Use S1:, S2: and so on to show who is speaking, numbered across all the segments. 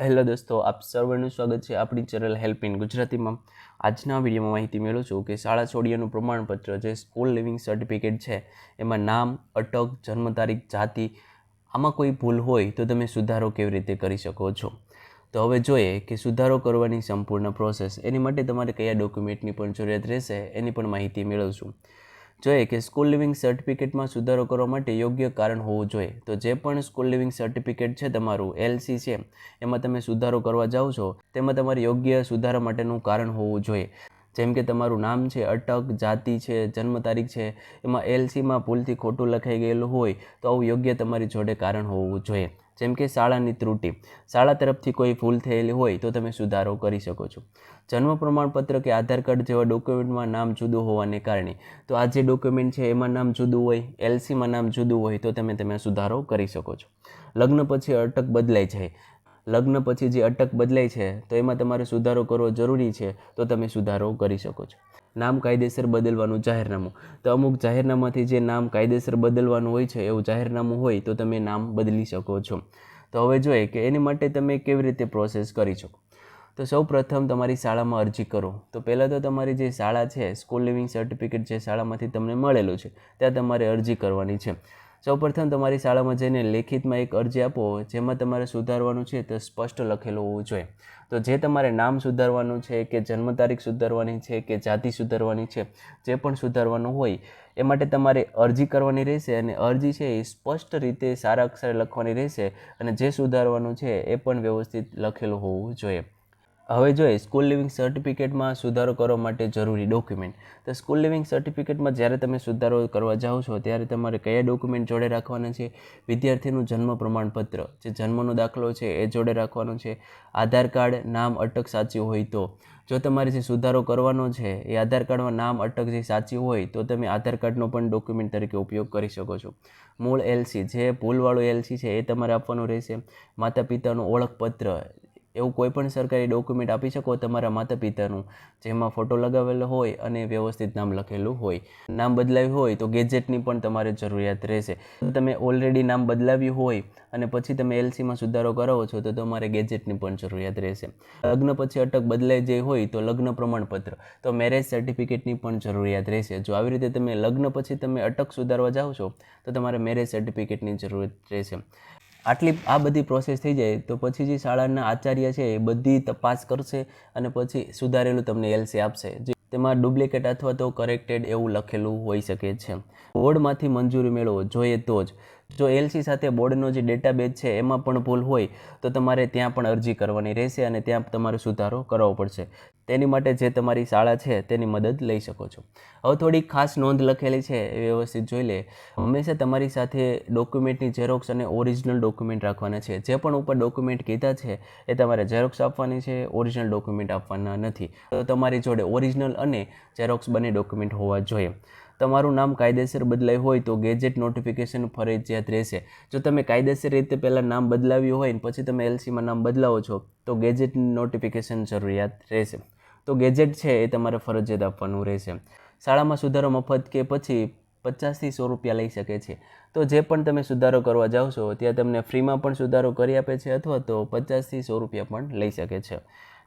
S1: Hello દોસ્તો, આપ સર્વનું સ્વાગત છે આપણી ચેનલ હેલ્પ ઇન ગુજરાતીમાં. આજના વિડીયોમાં માહિતી મેળવું છું કે શાળા છોડીયાનું પ્રમાણપત્ર જે સ્કૂલ લિવિંગ સર્ટિફિકેટ છે, એમાં નામ, અટક, જન્મ તારીખ, જાતિ, આમાં કોઈ ભૂલ હોય તો તમે સુધારો કેવી રીતે કરી શકો છો? તો હવે જોઈએ કે સુધારો કરવાની સંપૂર્ણ પ્રોસેસ, એની માટે તમારે કયા ડોક્યુમેન્ટની પણ જરૂરિયાત રહેશે, એની પણ માહિતી મેળવશું. જોઈએ કે સ્કૂલ લિવિંગ સર્ટિફિકેટમાં સુધારો કરવા માટે યોગ્ય કારણ હોવું જોઈએ. તો જે પણ સ્કૂલ લિવિંગ સર્ટિફિકેટ છે તમારું એલસી છે, એમાં તમે સુધારો કરવા જાઓ છો, તેમાં તમારે યોગ્ય સુધારા માટેનું કારણ હોવું જોઈએ. જેમ કે તમારું નામ છે, અટક, જાતિ છે, જન્મ તારીખ છે, એમાં એલસીમાં ભૂલથી ખોટું લખાઈ ગયેલું હોય, તો આવું યોગ્ય તમારી જોડે કારણ હોવું જોઈએ. જેમ કે શાળાની ત્રુટિ. શાળા તરફથી કોઈ ભૂલ થયેલી હોય તો તમે સુધારો કરી શકો છો. જન્મ પ્રમાણપત્ર કે આધાર કાર્ડ જેવા ડોક્યુમેન્ટમાં નામ જુદું હોવાને કારણે. તો આ જે ડોક્યુમેન્ટ છે એમાં નામ જુદું હોય, એલસીમાં નામ જુદું હોય તો તમે તેમાં સુધારો કરી શકો છો. લગ્ન પછી અટક બદલાઈ જાય. લગ્ન પછી જે અટક બદલાય છે તો એમાં તમારે સુધારો કરવો જરૂરી છે તો તમે સુધારો કરી શકો છો. નામ કાયદેસર બદલવાનું જાહેરનામું. તો અમુક જાહેરનામાથી જે નામ કાયદેસર બદલવાનું હોય છે, એવું જાહેરનામું હોય, તો તમે નામ બદલી શકો છો. તો હવે જોઈએ કે એની માટે તમે કેવી રીતે પ્રોસેસ કરી શકો. તો સૌ પ્રથમ તમારી શાળામાં અરજી કરો. તો પહેલાં તો તમારી જે શાળા છે સ્કૂલ લિવિંગ સર્ટિફિકેટ જે શાળામાંથી તમને મળેલું છે, ત્યાં તમારે અરજી કરવાની છે. સૌપ્રથમ તમારી શાળામાં જઈને લેખિતમાં એક અરજી આપો, જેમાં તમારે સુધારવાનું છે તે સ્પષ્ટ લખેલું હોવું જોઈએ. તો જે તમારે નામ સુધારવાનું છે, કે જન્મ તારીખ સુધારવાની છે, કે જાતિ સુધારવાની છે, જે પણ સુધારવાનું હોય, એ માટે તમારે અરજી કરવાની રહેશે અને અરજી છે એ સ્પષ્ટ રીતે સારા અક્ષરે લખવાની રહેશે અને જે સુધારવાનું છે એ પણ વ્યવસ્થિત લખેલું હોવું જોઈએ. હવે જોઈએ સ્કૂલ લિવિંગ સર્ટિફિકેટમાં સુધારો કરવા માટે જરૂરી ડોક્યુમેન્ટ તો સ્કૂલ લિવિંગ સર્ટિફિકેટમાં જ્યારે તમે સુધારો કરવા જાઓ છો, ત્યારે તમારે કયા ડોક્યુમેન્ટ જોડે રાખવાના છે? વિદ્યાર્થીનું જન્મ પ્રમાણપત્ર, જે જન્મનો દાખલો છે, એ જોડે રાખવાનો છે. આધાર કાર્ડ, નામ, અટક સાચી હોય તો. જો તમારે જે સુધારો કરવાનો છે, એ આધાર કાર્ડમાં નામ, અટક જે સાચી હોય, તો તમે આધાર કાર્ડનો પણ ડોક્યુમેન્ટ તરીકે ઉપયોગ કરી શકો છો. મૂળ એલસી જે ભૂલવાળું એલસી છે, એ તમારે આપવાનું રહેશે. માતા પિતાનું ઓળખપત્ર એવું કોઈ પણ સરકારી ડોક્યુમેન્ટ આપી શકો તમારા માતા પિતાનું જેમાં ફોટો લગાવેલો હોય અને વ્યવસ્થિત નામ લખેલું હોય. નામ બદલાવ્યું હોય તો ગેજેટની પણ તમારે જરૂરિયાત રહેશે. તમે ઓલરેડી નામ બદલાવ્યું હોય અને પછી તમે એલસીમાં સુધારો કરાવો છો તો તમારે ગેજેટની પણ જરૂરિયાત રહેશે. લગ્ન પછી અટક બદલાઈ જઈ હોય તો લગ્ન પ્રમાણપત્ર, તો મેરેજ સર્ટિફિકેટની પણ જરૂરિયાત રહેશે. જો આવી રીતે તમે લગ્ન પછી તમે અટક સુધારવા જાઓ છો તો તમારે મેરેજ સર્ટિફિકેટની જરૂરિયાત રહેશે. આટલી આ બધી પ્રોસેસ થઈ જાય તો પછી જે શાળાના આચાર્ય છે એ બધી તપાસ કરશે અને પછી સુધારેલું તમને એલસી આપશે. જે તેમાં ડુપ્લિકેટ અથવા તો કરેક્ટેડ એવું લખેલું હોઈ શકે છે. બોર્ડમાંથી મંજૂરી મેળવો, જોઈએ તો જ. જો એલસી સાથે બોર્ડનો જે ડેટાબેઝ છે, એમાં પણ ભૂલ હોય, તો તમારે ત્યાં પણ અરજી કરવાની રહેશે અને ત્યાં તમારે સુધારો કરવો પડશે. તેની માટે જે તમારી શાળા છે, તેની મદદ લઈ શકો છો. હવે થોડી ખાસ નોંધ લખેલી છે, એ વ્યવસ્થિત જોઈ લે. હંમેશા તમારી સાથે ડોક્યુમેન્ટની ઝેરોક્સ અને ઓરિજિનલ ડોક્યુમેન્ટ રાખવાના છે. જે પણ ઉપર ડોક્યુમેન્ટ કીધા છે, એ તમારે ઝેરોક્સ આપવાની છે ઓરિજિનલ ડોક્યુમેન્ટ આપવાના નથી. તો તમારી જોડે ઓરિજિનલ અને ઝેરોક્સ બંને ડોક્યુમેન્ટ હોવા જોઈએ. તમારું નામ કાયદેસર બદલાયું હોય તો ગેજેટ નોટિફિકેશન ફરજિયાત રહેશે. જો તમે કાયદેસર રીતે પહેલાં નામ બદલાવ્યું હોય ને પછી તમે એલસીમાં નામ બદલાવો છો, તો ગેજેટ નોટિફિકેશન જરૂરિયાત રહેશે. તો ગેજેટ છે એ તમારે ફરજિયાત આપવાનું રહેશે. શાળામાં સુધારો મફત કે પછી પચાસથી સો રૂપિયા લઈ શકે છે. તો જે પણ તમે સુધારો કરવા જાઓ છો, ત્યાં તમને ફ્રીમાં પણ સુધારો કરી આપે છે અથવા તો પચાસથી સો રૂપિયા પણ લઈ શકે છે.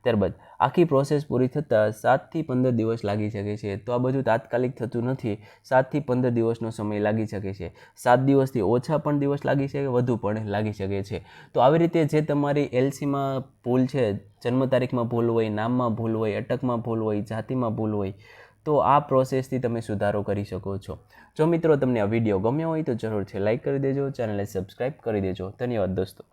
S1: ત્યારબાદ આખી પ્રોસેસ પૂરી થતાં સાતથી પંદર દિવસ લાગી શકે છે. તો આ બધું તાત્કાલિક થતું નથી. સાતથી પંદર દિવસનો સમય લાગી શકે છે. સાત દિવસથી ઓછા પણ દિવસ લાગી શકે, વધુ પણ લાગી શકે છે. તો આવી રીતે જે તમારી એલસીમાં ભૂલ છે, જન્મ તારીખમાં ભૂલ હોય, નામમાં ભૂલ હોય, અટકમાં ભૂલ હોય, જાતિમાં ભૂલ હોય, તો આ પ્રોસેસથી તમે સુધારો કરી શકો છો. જો મિત્રો તમને આ વીડિયો ગમ્યો હોય તો જરૂરથી લાઇક કરી દેજો, ચેનલને સબસ્ક્રાઈબ કરી દેજો. ધન્યવાદ દોસ્તો.